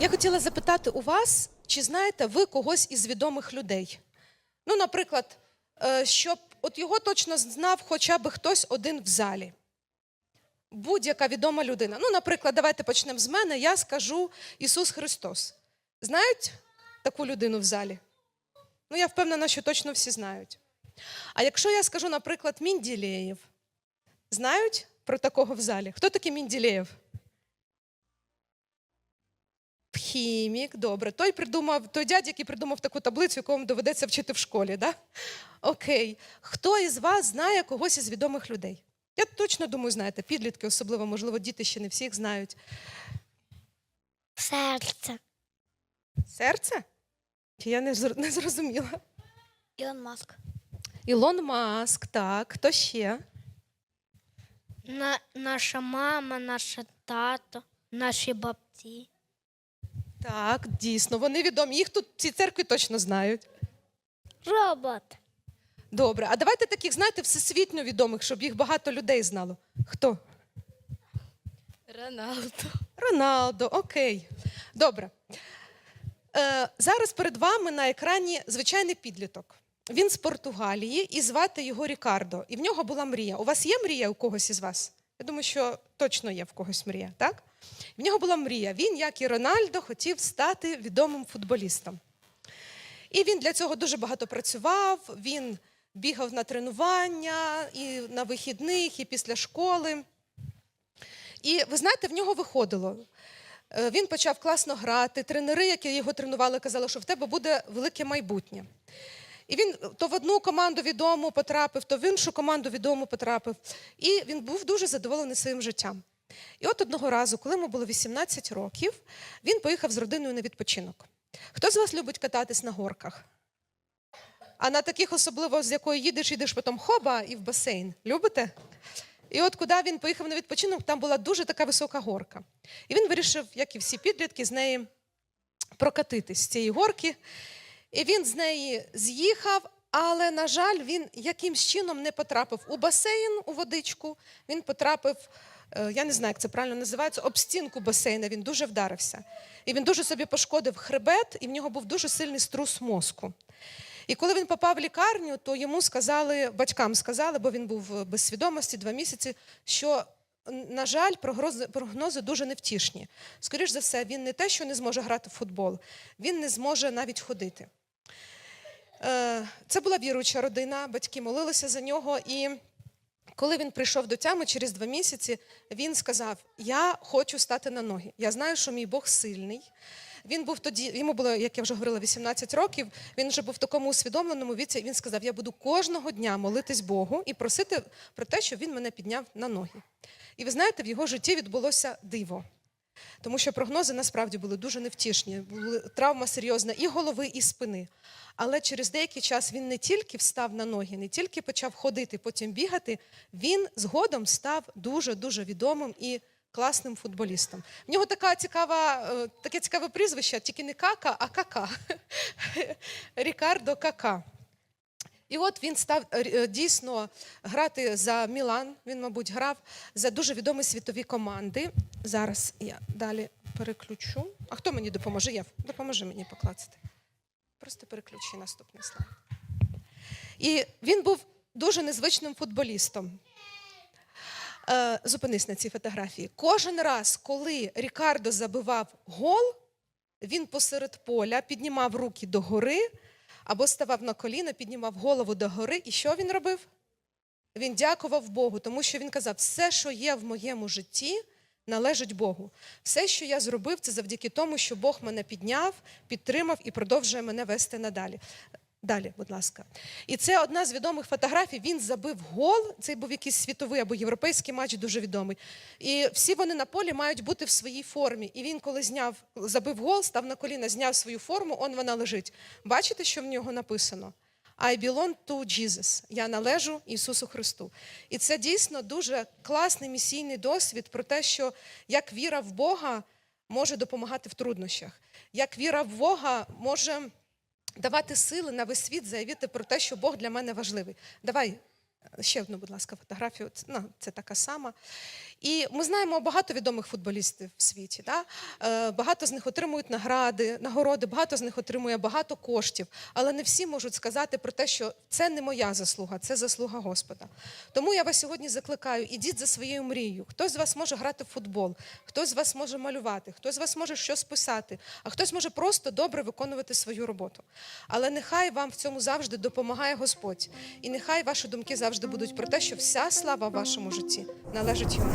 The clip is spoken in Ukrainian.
Я хотіла запитати у вас, чи знаєте ви когось із відомих людей? Ну, наприклад, е, щоб от його точно знав хоча б хтось один в залі. Будь-яка відома людина. Ну, наприклад, давайте почнемо з мене. Я скажу Ісус Христос. Знають таку людину в залі? Ну, я впевнена, що точно всі знають. А якщо я скажу, наприклад, Мінділеєв, знають про такого в залі? Хто такий Мінділеєв? Хімік, добре. Той придумав, той дядь, який придумав таку таблицю, яку вам доведеться вчити в школі, да? Окей. Хто із вас знає когось із відомих людей? Я точно думаю, знаєте, підлітки, особливо, можливо, діти ще не всіх знають. Серце. Серце? Я не зрозуміла? Ілон Маск. Ілон Маск, так. Хто ще? На, наша мама, наша тато, наші бабці. Так, дійсно, вони відомі. Їх тут в цій церкві точно знають. Робот. Добре, а давайте таких, знаєте, всесвітньо відомих, щоб їх багато людей знало. Хто? Роналдо. Роналдо, окей. Добре. Е, зараз перед вами на екрані звичайний підліток. Він з Португалії і звати його Рікардо. І в нього була мрія. У вас є мрія у когось із вас? Я думаю, що точно є в когось мрія, так? В нього була мрія. Він, як і Рональдо, хотів стати відомим футболістом. І він для цього дуже багато працював. Він бігав на тренування і на вихідних, і після школи. І ви знаєте, в нього виходило. Е, Він почав класно грати. Тренери, які його тренували, казали, що в тебе буде велике майбутнє. І він то в одну команду відому потрапив, то в іншу команду відому потрапив. І він був дуже задоволений своїм життям. І от одного разу, коли йому було 18 років, він поїхав з родиною на відпочинок. Хто з вас любить кататись на горках? А на таких особливо, з якої їдеш, їдеш потім хоба і в басейн. Любите? І от куди він поїхав на відпочинок, там була дуже така висока горка. І він вирішив, як і всі підлітки, з неї прокатитись з цієї горки. І він з неї з'їхав, але, на жаль, він якимсь чином не потрапив у басейн, у водичку. Він потрапив, е, я не знаю, як це правильно називається, об стінку басейна. Він дуже вдарився. І він дуже собі пошкодив хребет, і в нього був дуже сильний струс мозку. І коли він попав в лікарню, то йому сказали, батькам сказали, бо він був без свідомості два місяці, що, на жаль, прогнози, прогнози дуже невтішні. Скоріш за все, він не те, що не зможе грати в футбол, він не зможе навіть ходити. Е, Це була віруюча родина, батьки молилися за нього. І коли він прийшов до тями через два місяці, він сказав: Я хочу стати на ноги. Я знаю, що мій Бог сильний. Він був тоді, йому було, як я вже говорила, 18 років. Він вже був в такому усвідомленому віці. Він сказав: Я буду кожного дня молитись Богу і просити про те, щоб він мене підняв на ноги. І ви знаєте, в його житті відбулося диво. Тому що прогнози насправді були дуже невтішні. Була травма серйозна і голови, і спини. Але через деякий час він не тільки встав на ноги, не тільки почав ходити, потім бігати, він згодом став дуже-дуже відомим і класним футболістом. В нього така цікава, е, таке цікаве прізвище, тільки не кака, а кака. Рікардо Кака. І от він став е, дійсно грати за Мілан. Він, мабуть, грав за дуже відомі світові команди. Зараз я далі переключу. А хто мені допоможе? Єв, допоможи мені поклацати. Просто переключи наступний слайд. І він був дуже незвичним футболістом. Е, Зупинись на цій фотографії. Кожен раз, коли Рікардо забивав гол, він посеред поля піднімав руки догори або ставав на коліна, піднімав голову догори. І що він робив? Він дякував Богу, тому що він казав: все, що є в моєму житті, належить Богу. Все, що я зробив, це завдяки тому, що Бог мене підняв, підтримав і продовжує мене вести надалі. Далі, будь ласка. І це одна з відомих фотографій. Він забив гол. Це був якийсь світовий або європейський матч, дуже відомий. І всі вони на полі мають бути в своїй формі. І він, коли зняв, забив гол, став на коліна, зняв свою форму, он вона лежить. Бачите, що в нього написано? I belong to Jesus. Я належу Ісусу Христу. І це дійсно дуже класний місійний досвід про те, що як віра в Бога може допомагати в труднощах, як віра в Бога може давати сили на весь світ заявити про те, що Бог для мене важливий. Давай ще одну, будь ласка, фотографію. Це, Ну, це така сама. І ми знаємо багато відомих футболістів в світі. Да? Е, Багато з них отримують награди, нагороди, багато з них отримує багато коштів. Але не всі можуть сказати про те, що це не моя заслуга, це заслуга Господа. Тому я вас сьогодні закликаю: ідіть за своєю мрією. Хтось з вас може грати в футбол, хтось з вас може малювати, хтось з вас може щось писати, а хтось може просто добре виконувати свою роботу. Але нехай вам в цьому завжди допомагає Господь, і нехай ваші думки завжди будуть про те, що вся слава в вашому житті належить йому.